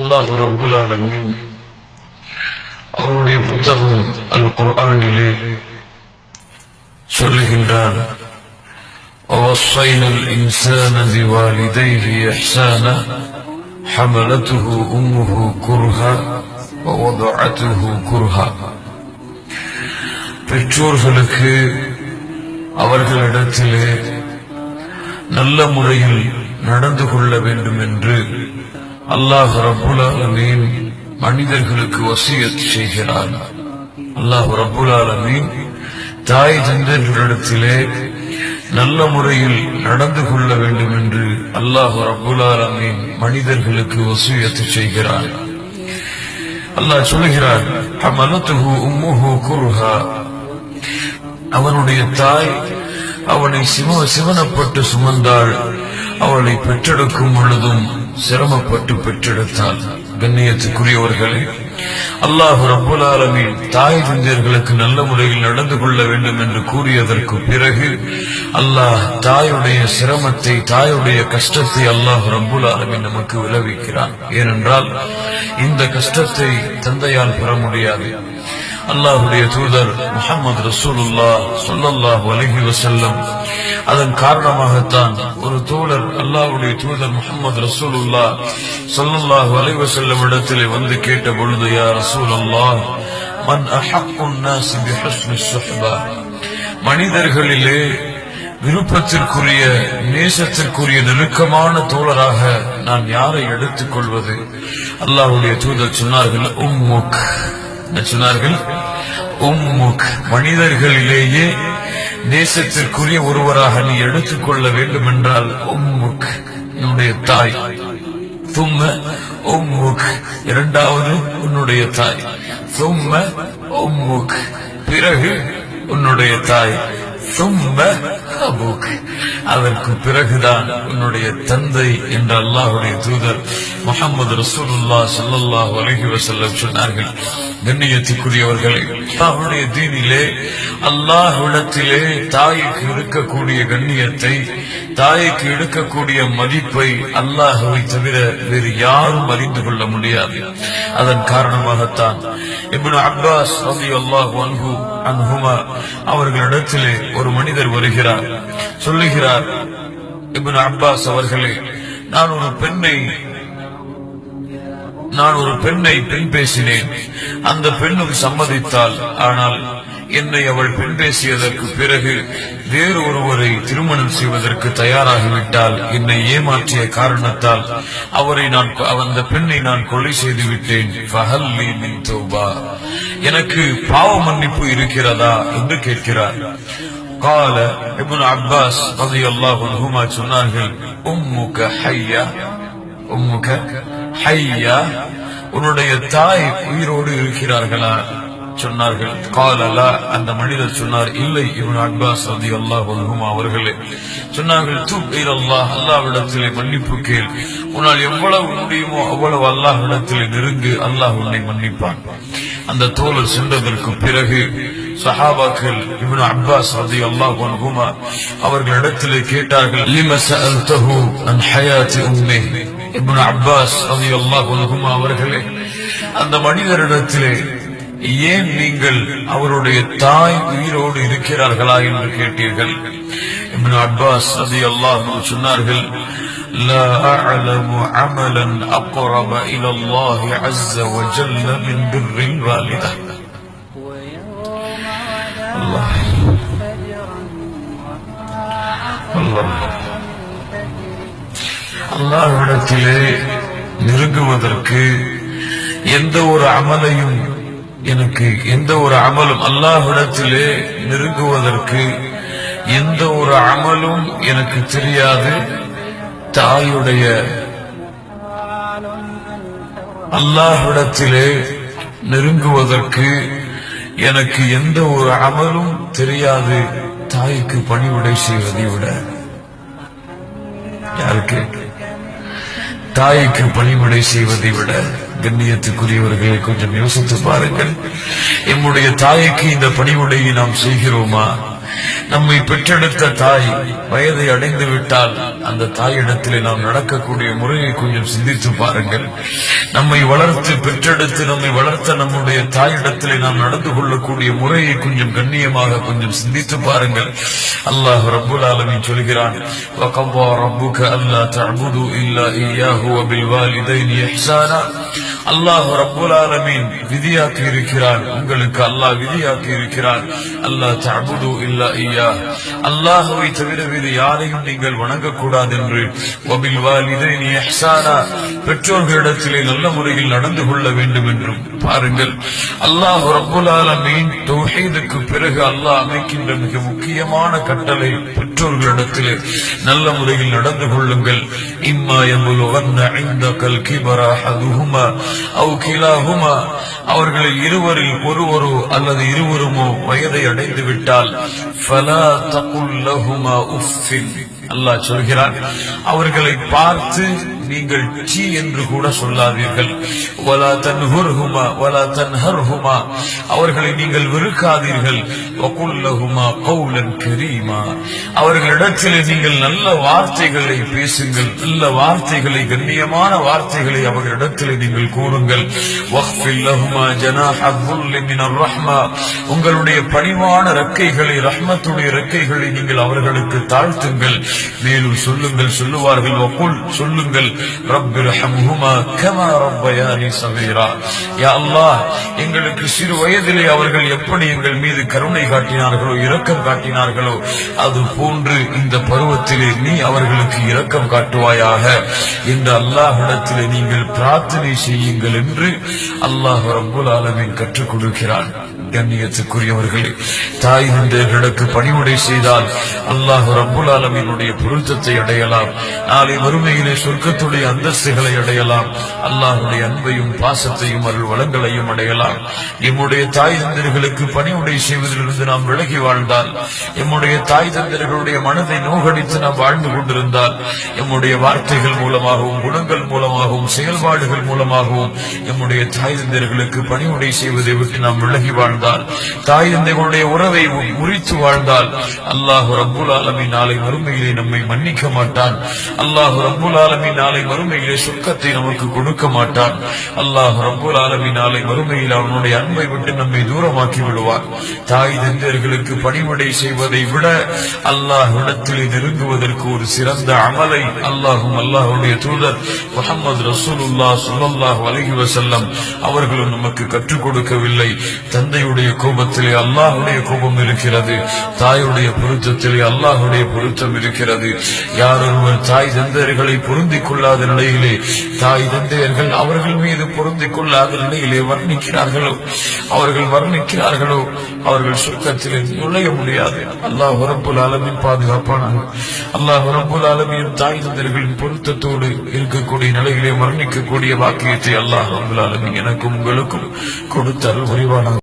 அல்லாஹ் ரப்புல் ஆலமீன் அவருடைய புத்தகம் அல் குர்ஆனிலே சொல்லுகின்றான் ووصينا الإنسان بوالديه إحسانا حملته أمه كرها ووضعته كرها பெற்றோர்களுக்கு அவர்களிடத்திலே நல்ல முறையில் நடந்து கொள்ள வேண்டும் என்று அல்லாஹ் ரபுலாலமீன் மனிதர்களுக்கு வசியத் செய்கிறார் அல்லாஹ் ரபுலாலமீன் தாய் தந்தைகளிடத்திலே நல்ல முறையில் நடந்து கொள்ள வேண்டும் என்று அல்லாஹ் ரபுலாலமீன் மனிதர்களுக்கு வசியத்து செய்கிறார் அல்லாஹ் சொல்லுகிறார் ஹமலத்துஹு உம்முஹு குருஹா. அவனுடைய தாய் அவனை சிவ சிவனப்பட்டு சுமந்தாள். அவளை பெற்றெடுக்கும் பொழுதும் சிரமப்பட்டு பெற்றெடுத்தாள் கண்ணியத்துக்குரியவர்களே அல்லாஹு ரப்புல் தாய் தந்தையர்களுக்கு நல்ல முறையில் நடந்து கொள்ள வேண்டும் என்று கூறியதற்கு பிறகு அல்லாஹ் தாயுடைய சிரமத்தை தாயுடைய கஷ்டத்தை அல்லாஹ் ரப்புல் ஆலமீன் நமக்கு விளைவிக்கிறான். ஏனென்றால் இந்த கஷ்டத்தை தந்தையால் பெற முடியாது. அல்லாஹுடைய தூதர் முகமது ரசூலுல்லா சொல்லல்லாஹு அலைஹி வசல்லம் அதன் காரணமாகத்தான் ஒரு தோழர் அல்லாஹுடைய தூதர் முகமது ரசூலுல்லா சொல்லல்லாஹ் அலைஹி வசல்லம் இடத்திலே வந்து கேட்ட பொழுது யா ரசூலல்லாஹ் மன் அஹக்குன் நாஸ் பிஹுஸ்னி மனிதர்களிலே விருப்பத்திற்குரிய நேசத்திற்குரிய நெருக்கமான தோழராக நான் யாரை எடுத்துக் கொள்வது? அல்லாஹுடைய தூதர் சொன்னார்கள் உம்முக். சொன்னார்கள். உம்முக் மனிதர்களிலேயே நேசத்திற்குரிய ஒருவராக நீ எடுத்துக்கொள்ள வேண்டும் என்றால் உம்முக் என்னுடைய தாய். தும்ம உம்முக் இரண்டாவது உன்னுடைய தாய். தும்ம உம்முக் பிறகு உன்னுடைய தாய். தும்ம அதற்கு பிறகுதான் உன்னுடைய தந்தை என்ற அல்லாஹுடைய தூதர் முகமது ரசூலுல்லா ஸல்லல்லாஹு அலஹி வசல்லம் சொன்னார்கள் கண்ணியத்துக்குரியவர்களே அல்லாஹுடைய தீனிலே அல்லாஹ்விடத்திலே தாய்க்கு இருக்கக்கூடிய கண்ணியத்தை தாய்க்கு எடுக்கக்கூடிய மதிப்பை அல்லாஹுவை தவிர வேறு யாரும் அறிந்து கொள்ள முடியாது. அதன் காரணமாகத்தான் இப்னு அப்பாஸ் ரலியல்லாஹு அன்ஹு அன்ஹுமா அவர்களிடத்திலே ஒரு மனிதர் வருகிறார். சொல்லுகிறார் இப்னு அப்பாஸ் அவர்களே நான் ஒரு பெண்ணை நான் ஒரு பெண்ணை பெண் பேசினேன் அந்த பெண்ணுக்கு சம்மதித்தால் ஆனால் என்னை அவள் பெண் பேசியதற்கு பிறகு வேறு ஒருவரை திருமணம் செய்வதற்கு தயாராகிவிட்டால் என்னை ஏமாற்றிய காரணத்தால் அவரை நான் அந்த பெண்ணை நான் கொலை செய்து விட்டேன் ஃபஹல்லி மின் தௌபா எனக்கு பாவ மன்னிப்பு இருக்கிறதா என்று கேட்கிறார் قال ابن عباس رضي الله عنهما சொன்னார்கள் உம்முக ஹையா உம்முக ஹையா உன்னுடைய தாய் உயிரோடு இருக்கிறார்களா சொன்னார்கள். கால் அல்லா அந்த மனிதர் சொன்னார் இல்லை இவன் அக்பாஸ் ரதி அல்லாஹ் அவர்களே. சொன்னார்கள் தூப் அல்லாஹ் அல்லாவிடத்திலே மன்னிப்பு கேள். உன்னால் எவ்வளவு முடியுமோ அவ்வளவு அல்லாஹ்விடத்திலே நெருங்கு அல்லாஹ் உன்னை மன்னிப்பான். அந்த தோழர் சென்றதற்கு பிறகு சஹாபாக்கள் இவனு அப்பாஸ் ரதி அல்லாஹ் அன்ஹுமா அவர்களிடத்திலே கேட்டார்கள் லிம சஅல்தஹு அன் ஹயாத்தி உம்மே? இப்னு அப்பாஸ் ரதி அல்லாஹ் அன்ஹுமா அவர்களே அந்த மனிதரிடத்திலே ஏன் நீங்கள் அவருடைய தாய் உயிரோடு இருக்கிறார்களா என்று கேட்டீர்கள் இப்னு அப்பாஸ் ரதி அல்லாஹ் சொன்னார்கள் لا أعلم عملا أقرب إلى الله عز وجل من بر الوالدة الله الله அல்லாஹ்விடத்திலே நெருங்குவதற்கு எந்த ஒரு அமலையும் எனக்கு எந்த ஒரு அமலும் அல்லாஹிடத்திலே நெருங்குவதற்கு எந்த ஒரு அமலும் எனக்கு தெரியாது. தாயுடைய அல்லாஹிடத்திலே நெருங்குவதற்கு எனக்கு எந்த ஒரு அமலும் தெரியாது. தாய்க்கு பணிவிடை செய்வதை விட. யாருக்கு? தாய்க்கு பணிவிடை செய்வதை விட. கண்ணியத்துக்குரியவர்களை கொஞ்சம் யோசித்து பாருங்கள் எம்முடைய தாய்க்கு இந்த பணிவுடையை நாம் செய்கிறோமா நம்மை பெற்றெடுத்த தாய் வயதை அடைந்து விட்டால் அந்த தாயிடத்திலே நாம் நடக்கக்கூடிய முறையை கொஞ்சம் சிந்தித்து பாருங்கள் நம்மை வளர்த்து பெற்றெடுத்து நம்மை வளர்த்த நம்முடைய தாயிடத்திலே நாம் நடந்து கொள்ளக்கூடிய முறையை கொஞ்சம் கண்ணியமாக கொஞ்சம் சிந்தித்து பாருங்கள் அல்லாஹ் ரப்புல் ஆலமீன் சொல்கிறான் وَقَضَى رَبُّكَ أَلَّا تَعْبُدُوا إِلَّا إِيَّاهُ وَبِالْوَالِدَيْنِ إِحْسَانًا அல்லாஹ் ரபுலாலமீன் விதியாக்கி இருக்கிறான் உங்களுக்கு அல்லாஹ் விதியாக்கி இருக்கிறான் அல்லாஹ் தஅபுது இல்லா ஐயா அல்லாஹுவை தவிர வேறு யாரையும் நீங்கள் வணங்கக்கூடாது என்று பெற்றோர்களிடத்திலே நல்ல முறையில் நடந்து கொள்ள வேண்டும் என்றும். பாருங்கள். அல்லாஹ் ரப்புல் பிறகு அல்லாஹ் அமைக்கின்ற மிக முக்கியமான கட்டளை பெற்றோர்களிடத்திலே நல்ல முறையில் நடந்து கொள்ளுங்கள். இம்மா யபுலுகன்ன இந்தகல் கிபர கிலாஹுமா. அவர்களில் இருவரில் ஒருவரோ அல்லது இருவருமோ வயதை அடைந்து விட்டால் ஃபலா தகுல் உஃபின் அல்லாஹ் சொல்கிறார் அவர்களை பார்த்து நீங்கள் சீ என்று கூட சொல்லாதீர்கள். வலா தன்ஹுர்ஹுமா வலா தன்ஹர்ஹுமா அவர்களை நீங்கள் வெறுக்காதீர்கள். வகுல்லஹுமா கௌலன் கரீமா அவர்களிடத்தில் நீங்கள் நல்ல வார்த்தைகளை பேசுங்கள். நல்ல வார்த்தைகளை கண்ணியமான வார்த்தைகளை அவர்களிடத்தில் நீங்கள் கூறுங்கள். வஹ்ஃபில்லஹுமா ஜனாஹ துல்லின் மினர் ரஹ்மா உங்களுடைய பணிவான ரக்கைகளை ரஹ்மத்துடைய ரக்கைகளை நீங்கள் அவர்களுக்கு தாழ்த்துங்கள். மேலும் சொல்லுங்கள் சொல்லுவார்கள். வகுல் சொல்லுங்கள். ரப்பிர் ஹம்ஹுமா கமா ரப்பயானி சகீரா யா அல்லாஹ் எங்களுக்கு சிறு வயதிலே அவர்கள் எப்படி எங்கள் மீது கருணை காட்டினார்களோ இரக்கம் காட்டினார்களோ அது போன்று இந்த பருவத்திலே நீ அவர்களுக்கு இரக்கம் காட்டுவாயாக என்று அல்லாஹிடத்திலே நீங்கள் பிரார்த்தனை செய்யுங்கள் என்று அல்லாஹ் ரபுல் ஆலமின் கற்றுக் கொடுக்கிறான். கண்ணியத்துக்குரியவர்களே தாய் தந்தையர்களுக்கு பணிவுடை செய்தால் அல்லாஹ் ரப்புல் ஆலமீனுடைய பொருத்தத்தை அடையலாம். நாளை வறுமையிலே சொர்க்கத்துடைய அந்தஸ்துகளை அடையலாம். அல்லாஹுடைய அன்பையும் பாசத்தையும் அருள் வளங்களையும் அடையலாம். எம்முடைய தாய் தந்தர்களுக்கு பணிவுடை செய்வதிலிருந்து நாம் விலகி வாழ்ந்தால் எம்முடைய தாய் தந்தர்களுடைய மனதை நோகடித்து நாம் வாழ்ந்து கொண்டிருந்தால் எம்முடைய வார்த்தைகள் மூலமாகவும் குணங்கள் மூலமாகவும் செயல்பாடுகள் மூலமாகவும் எம்முடைய தாய் தந்தர்களுக்கு பணிவுடை செய்வதை விட்டு நாம் விலகி வாழ்ந்தால் வாழ்ந்தால் தாய் தந்தைகளுடைய உறவை முறித்து வாழ்ந்தால் அல்லாஹு ரப்புல் ஆலமி நாளை மறுமையிலே நம்மை மன்னிக்க மாட்டான். அல்லாஹு ரப்புல் ஆலமி நாளை மறுமையிலே சொர்க்கத்தை நமக்கு கொடுக்க மாட்டான். அல்லாஹு ரப்புல் ஆலமி நாளை மறுமையில் அவனுடைய அன்பை விட்டு நம்மை தூரமாக்கி விடுவார் தாய் தந்தையர்களுக்கு பணிவிடை செய்வதை விட அல்லாஹ் இடத்திலே நெருங்குவதற்கு ஒரு சிறந்த அமலை அல்லாஹும் அல்லாஹுடைய தூதர் முகமது ரசூலுல்லா சுல்லாஹ் அலைஹி வசல்லம் அவர்களும் நமக்கு கற்றுக் கொடுக்கவில்லை. தந்தையுடைய கோபத்திலே அல்லாஹுடைய கோபம் இருக்கிறது. தாயுடைய பொருத்தத்திலே அல்லாஹுடைய பொருத்தம் இருக்கிறது. யார் ஒருவர் தாய் தந்தையர்களை பொருந்திக் கொள்ளாத நிலையிலே தாய் தந்தையர்கள் அவர்கள் மீது பொருந்திக் கொள்ளாத நிலையிலே வர்ணிக்கிறார்களோ? அவர்கள் வர்ணிக்கிறார்களோ? அவர்கள் சுருக்கத்திலே நுழைய முடியாது. அல்லாஹ் ரப்புல் அலமின் பாதுகாப்பான அல்லாஹ் ரப்புல் ஆலமின் தாய் தந்தையர்களின் பொருத்தத்தோடு இருக்கக்கூடிய நிலையிலே வர்ணிக்கக்கூடிய வாக்கியத்தை அல்லாஹ் ரப்புல் ஆலமின் எனக்கும் உங்களுக்கும் கொடுத்தால் உரிவான